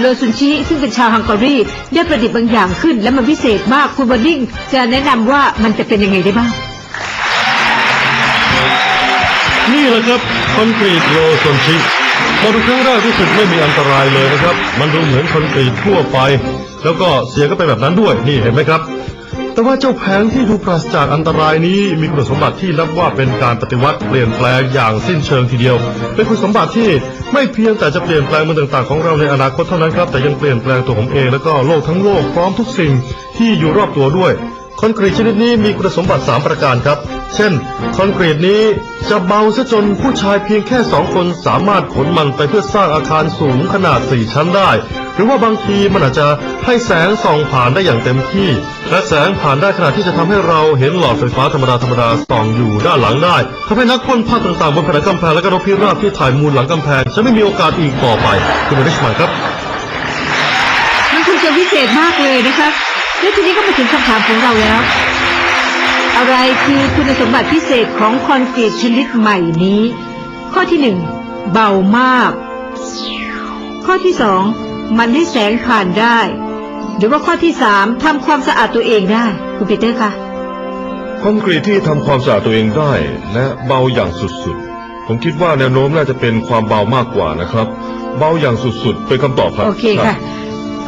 โลซุนชิซึ่งเป็นชาวฮังการีได้ประดิษฐ์บางอย่างขึ้น และมันพิเศษมากคุณบอดดิ้งจะแนะนำว่ามันจะเป็นยังไงได้บ้าง นี่แหละครับคอนกรีตโลซนชิพอเป็นครั้งแรกรู้สึกไม่มีอันตรายเลยนะครับ มันดูเหมือนคอนกรีตทั่วไป แล้วก็เสียงก็เป็นแบบนั้นด้วยนี่เห็นไหมครับ แต่ว่าเจ้าแผงที่ดูปราศจากอันตรายนี้มีคุณสมบัติที่นับว่าเป็นการปฏิวัติเปลี่ยนแปลงอย่างสิ้นเชิงทีเดียว เป็นคุณสมบัติที่ไม่เพียงแต่จะเปลี่ยนแปลงเมืองต่างๆของเราในอนาคตเท่านั้นครับแต่ยังเปลี่ยนแปลงตัวผมเองและก็โลกทั้งโลกพร้อมทุกสิ่งที่อยู่รอบตัวด้วย คอนกรีตชนิดนี้มีคุณสมบัติ 3 ประการครับ เช่น คอนกรีตนี้จะเบาซะจนผู้ชายเพียงแค่สองคนสามารถขนมันไปเพื่อสร้างอาคารสูงขนาด 4 ชั้นได้ หรือว่าบางทีมันอาจจะให้แสงส่องผ่านได้อย่างเต็มที่ และแสงผ่านได้ขนาดที่จะทำให้เราเห็นหลอดไฟฟ้าธรรมดาธรรมดาส่องอยู่ด้านหลังได้ทำให้นักพ่นภาพต่างๆบนผนังกำแพงและก็นกพิราบที่ถ่ายมูลหลังกำแพงจะไม่มีโอกาสอีกต่อไปคุณอริชมันครับมันคงจะวิเศษมากเลยนะคะ และทีนี้ก็มาถึงคำถามของเราแล้ว อะไรคือคุณสมบัติพิเศษของคอนกรีตชนิดใหม่นี้ ข้อที่หนึ่งเบามาก ข้อที่สองมันให้แสงผ่านได้ หรือว่าข้อที่สามทำความสะอาดตัวเองได้ คุณปีเตอร์คะคอนกรีตที่ทำความสะอาดตัวเองได้และเบาอย่างสุดๆ ผมคิดว่าแนวโน้มน่าจะเป็นความเบามากกว่านะครับ เบาอย่างสุดๆเป็นคำตอบครับโอเคค่ะ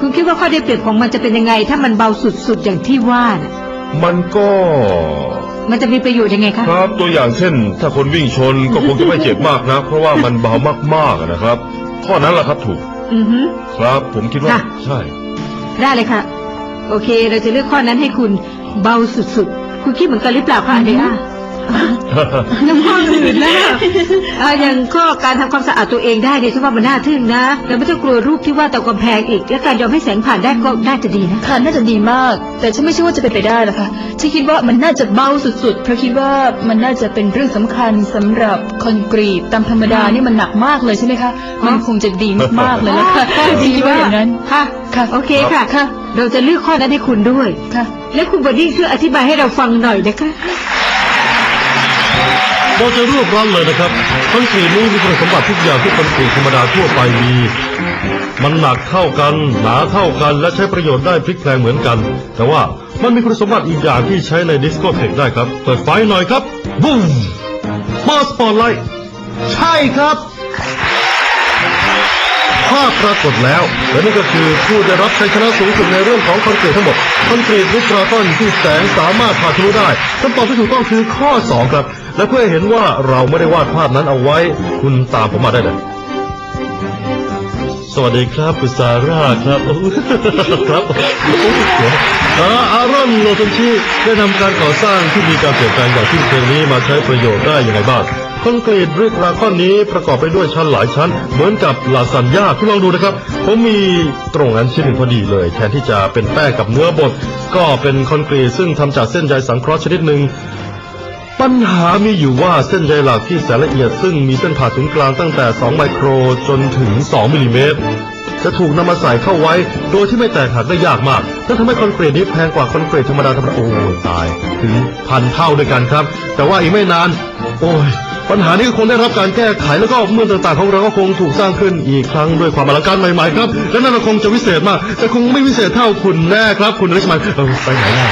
คุณคิดว่าข้อได้เปรียบของมันจะเป็นยังไง ถ้ามันเบาสุดๆอย่างที่ว่าน่ะมันก็มันจะมีประโยชน์ยังไงคะครับตัวอย่างเช่น ถ้าคนวิ่งชนก็คงจะไม่เจ็บมากนะ เพราะว่ามันเบามากๆอะนะครับ ข้อนั้นแหละครับถูกอือฮึ ครับ ผมคิดว่าค่ะ ใช่ ได้เลยค่ะ โอเค เราจะเลือกข้อนั้นให้คุณเบาสุดๆ คุณคิดเหมือนกันหรือเปล่าคะอันเดีย น้ำข้ออื่นนะเอ่ออย่างข้อการทำความสะอาดตัวเองได้เนี่ยฉันว่ามันน่าทึ่งนะแต่ไม่ต้องกลัวรูปที่ว่าดต่อกำแพงอีก และการยอมให้แสงผ่านได้ก็น่าจะดีนะ ค่ะน่าจะดีมาก แต่ฉันไม่เชื่อว่าจะเป็นไปได้หรอกค่ะฉันคิดว่ามันน่าจะเบาสุดๆ เพราะคิดว่ามันน่าจะเป็นเรื่องสำคัญสำหรับคอนกรีตตามธรรมดานี่มันหนักมากเลยใช่ไหมคะ มันคงจะดีมากๆเลยละค่ะอ๋อดีว่าอย่างนั้น ค่ะ ค่ะโอเคค่ะ ค่ะ เราจะเลือกข้อนั้นให้คุณด้วย ค่ะ และคุณบอดี้ช่วยอธิบายให้เราฟังหน่อยนะคะ เราจะรวบรัดเลยนะครับคอนกรีตนี้มีคุณสมบัติทุกอย่างที่คอนกรีตธรรมดาทั่วไปมี มันหนักเท่ากัน หนาเท่ากันและใช้ประโยชน์ได้พลิกแปลงเหมือนกัน แต่ว่ามันมีคุณสมบัติอีกอย่างที่ใช้ในดิสโกเทคได้ครับ เปิดไฟหน่อยครับบูมเปิดสปอตไลท์ใช่ครับภาพปรากฏแล้ว และนี่ก็คือผู้ได้รับชัยชนะสูงสุดในเรื่องของคอนกรีตทั้งหมด คอนกรีตลูกกราต้นที่แสงสามารถผ่านทะลุได้คำตอบที่ถูกต้องคือข้อ 2 ครับ และเพื่อให้เห็นว่าเราไม่ได้วาดภาพนั้นเอาไว้ คุณตามผมมาได้เลย สวัสดีครับคุณซาร่าครับโอ้โหครับโอ้โหเดี๋ยวอ่าอารอนโลตันชีได้นำการก่อสร้างที่มีการเปลี่ยนแปลงอย่างที่เพลงนี้มาใช้ประโยชน์ได้อย่างไรบ้างคอนกรีตริกราก้อนนี้ประกอบไปด้วยชั้นหลายชั้น เหมือนกับลาซานญ่าคุณลองดูนะครับ ผมมีตรงนั้นชิ้นหนึ่งพอดีเลย แทนที่จะเป็นแป้งกับเนื้อบดก็เป็นคอนกรีตซึ่งทำจากเส้นใยสังเคราะห์ชนิดหนึ่ง ปัญหามีอยู่ว่าเส้นใยหลักที่แสนละเอียดซึ่งมีเส้นผ่าศูนย์กลางตั้งแต่ 2 ไมโครจนถึง 2 มิลลิเมตร จะถูกนำมาใส่เข้าไว้ โดยที่ไม่แตกหักได้ยากมากนั่นทำให้คอนกรีตนี้แพงกว่าคอนกรีตธรรมดาธรรมดาโอ้ตาย ถึงพันเท่าด้วยกันครับ แต่ว่าอีกไม่นาน โอ้ย ปัญหานี้ก็คงได้รับการแก้ไขแล้วก็เมืองต่างๆของเราก็คงถูกสร้างขึ้นอีกครั้งด้วยความอลังการใหม่ๆครับ และนั่นคงจะวิเศษมาก แต่คงไม่วิเศษเท่าคุณแน่ครับ คุณอลิชมันเออไปไหนแน่